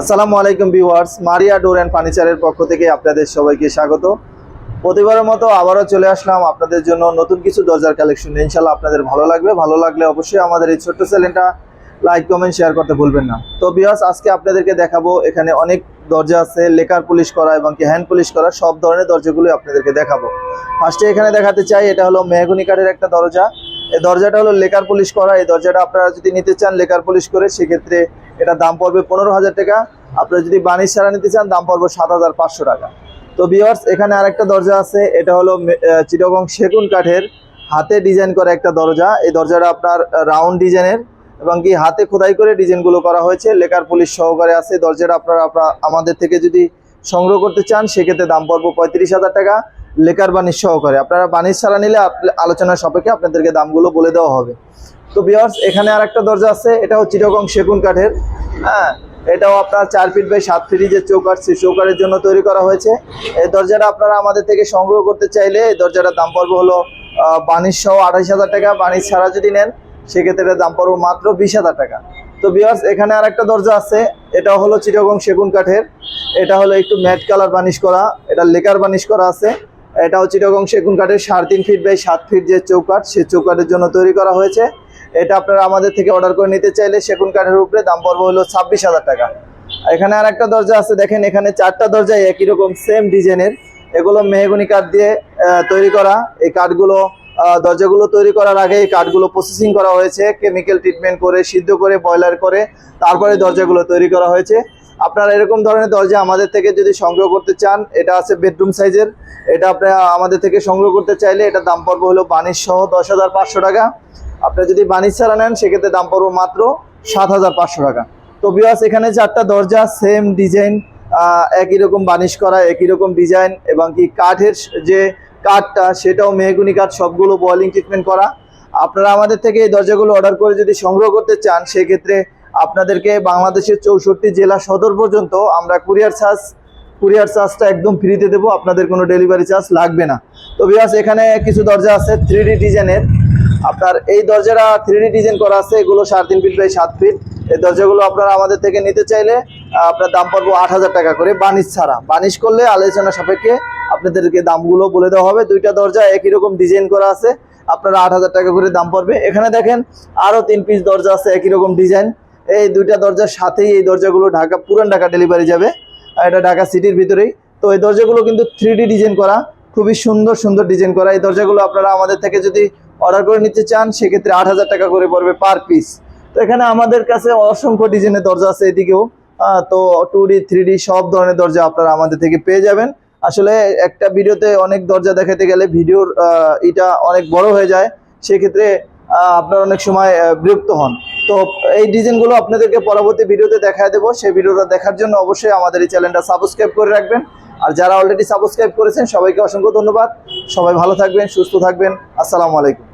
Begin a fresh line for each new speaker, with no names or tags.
আসসালামু আলাইকুম viewers, Maria door and ফার্নিচারের পক্ষ থেকে আপনাদের সবাইকে স্বাগত। প্রতিবারের মতো আবারও চলে আসলাম আপনাদের জন্য নতুন কিছু দরজার কালেকশন। ইনশাল্লাহ আপনাদের ভালো লাগবে। ভালো লাগলে অবশ্যই আমাদের এই ছোট্ট চ্যানেলটা লাইক, কমেন্ট, শেয়ার করতে ভুলবেন না। তো ভিউয়ার্স, আজকে আপনাদেরকে দেখাবো, এখানে অনেক দরজা আছে, লেকার পুলিশ করা এবং কি হ্যান্ড পুলিশ করা, সব ধরনের দরজাগুলো আপনাদেরকে দেখাবো। ফার্স্টে এখানে দেখাতে চাই, এটা হলো মেহগুনি কাঠের একটা দরজা। এই দরজাটা হলো লেকার পুলিশ করা। এই দরজাটা আপনারা যদি নিতে চান লেকার পুলিশ করে, সেক্ষেত্রে এটা দাম পড়বে পনেরো হাজার টাকা। আপনারা যদি বানিশ ছাড়া নিতে চান দাম পড়বে সাত হাজার পাঁচশো টাকা। তো বিয়ার্স এখানে আরেকটা দরজা আছে। এটা হলো আহ, সেগুন কাঠের হাতে ডিজাইন করা একটা দরজা। এই দরজাটা আপনার রাউন্ড ডিজাইনের এবং কি হাতে খোদাই করে ডিজাইনগুলো করা হয়েছে। লেকার পুলিশ সহকারে আছে। দরজাটা আপনারা আপনারা আমাদের থেকে যদি সংগ্রহ করতে চান সেক্ষেত্রে দাম পড়বে পঁয়ত্রিশ হাজার টাকা লেকার বানিশ সহকারে। আপনারা বানিশ ছাড়া নিলে আলোচনার সাপেক্ষে আপনাদেরকে দামগুলো বলে দেওয়া হবে। তো বিয়ার্স এখানে আর একটা দরজা আছে এটা এটাও চিটাগং সেগুন কাঠের। হ্যাঁ এটাও আপনার চার ফিট বাই সাত ফিট যে চৌকাঠ সেই চৌকাঠের জন্য তৈরি করা হয়েছে। এই দরজাটা আপনারা আমাদের থেকে সংগ্রহ করতে চাইলে এই দরজাটার দাম পড়বে হলো আহ, বানিশ সহ আঠাইশ হাজার টাকা বানিশ ছাড়া যদি নেন সেক্ষেত্রে দাম পড়বে মাত্র বিশ হাজার টাকা। তো বিয়ার্স এখানে আর একটা দরজা আছে এটা হলো চিটাগং সেগুন কাঠের। এটা হলো একটু ম্যাট কালার বানিশ করা এটা লেকার বানিশ করা আছে। এটাও চিটাগং সেগুন কাঠের সাড়ে তিন ফিট বাই সাত ফিট যে চৌকাঠ সেই চৌকাঠের জন্য তৈরি করা হয়েছে। এটা আপনারা আমাদের থেকে অর্ডার করে নিতে চাইলে সেগুন কাঠের উপরে দাম পড়বে হলো ছাব্বিশ হাজার টাকা। এখানে আর একটা দরজা আছে, দেখেন এখানে চারটা দরজায় একই রকম সেম ডিজাইনের। এগুলো মেহগনি কাঠ দিয়ে তৈরি করা। এই কাঠগুলো দরজাগুলো তৈরি করার আগে এই কাঠগুলো প্রসেসিং করা হয়েছে কেমিক্যাল ট্রিটমেন্ট করে, সিদ্ধ করে বয়লার করে, তারপরে দরজাগুলো তৈরি করা হয়েছে। আপনারা এরকম ধরনের দরজা আমাদের থেকে যদি সংগ্রহ করতে চান, এটা আছে বেডরুম সাইজের এটা আপনারা আমাদের থেকে সংগ্রহ করতে চাইলে এটা দাম পড়বে হলো বানিশ সহ দশ হাজার পাঁচশো টাকা। আপনারা যদি বানিশ ছাড়া নেন, সেক্ষেত্রে দাম পড়বে মাত্র সাত হাজার পাঁচশো টাকা। তো বিয়াস এখানে চারটা দরজা সেম ডিজাইন একই রকম বানিশ করা, একই রকম ডিজাইন এবং কি কাঠের যে কাঠটা, সেটাও মেহগুনি কাঠ, সবগুলো বয়েলিং ট্রিটমেন্ট করা। আপনারা আমাদের থেকে এই দরজাগুলো অর্ডার করে যদি সংগ্রহ করতে চান, সেক্ষেত্রে আপনাদেরকে বাংলাদেশের চৌষট্টি জেলা সদর পর্যন্ত আমরা কুরিয়ার চার্জ কুরিয়ার চার্জটা একদম ফ্রিতে দেবো। আপনাদের কোনো ডেলিভারি চার্জ লাগবে না। তো বিয়াস এখানে কিছু দরজা আছে থ্রি ডিজাইনের আপনার এই দরজাটা থ্রি ডিজাইন করা আছে, এগুলো সাড়ে তিন ফিট বাই সাত ফিট এই দরজাগুলো আপনারা আমাদের থেকে নিতে চাইলে, আপনার দাম পড়ব আট হাজার টাকা করে বানিশ ছাড়া। বানিশ করলে আলোচনা সাপেক্ষে আপনাদেরকে দামগুলো বলে দেওয়া হবে। দুইটা দরজা একই রকম ডিজাইন করা আছে, আপনারা আট হাজার টাকা করে দাম পড়বে। এখানে দেখেন আরও তিন পিস দরজা আছে, একই রকম ডিজাইন এই দুইটা দরজার সাথেই এই দরজাগুলো ঢাকা, পুরান ঢাকা ডেলিভারি যাবে। এটা ঢাকা সিটির ভিতরেই। তো এই দরজাগুলো কিন্তু থ্রি ডিজাইন করা, খুবই সুন্দর সুন্দর ডিজাইন করা। এই দরজাগুলো আপনারা আমাদের থেকে যদি অর্ডার করে নিতে চান, সেক্ষেত্রে আট হাজার টাকা করে পড়বে পার পিস তো এখানে আমাদের কাছে অসংখ্য ডিজাইনের দরজা আছে এদিকেও। তো টু ডি থ্রি ডি সব ধরনের দরজা আপনারা আমাদের থেকে পেয়ে যাবেন। আসলে একটা ভিডিওতে অনেক দরজা দেখাতে গেলে ভিডিওর এটা অনেক বড় হয়ে যায়। সেক্ষেত্রে আপনারা অনেক সময় বিরক্ত হন। তো এই ডিজাইনগুলো আপনাদেরকে পরবর্তী ভিডিওতে দেখা দেবো। সেই ভিডিওটা দেখার জন্য অবশ্যই আমাদের এই চ্যানেলটা সাবস্ক্রাইব করে রাখবেন। আর যারা অলরেডি সাবস্ক্রাইব করেছেন, সবাইকে অসংখ্য ধন্যবাদ। সবাই ভালো থাকবেন, সুস্থ থাকবেন। আসসালামু আলাইকুম।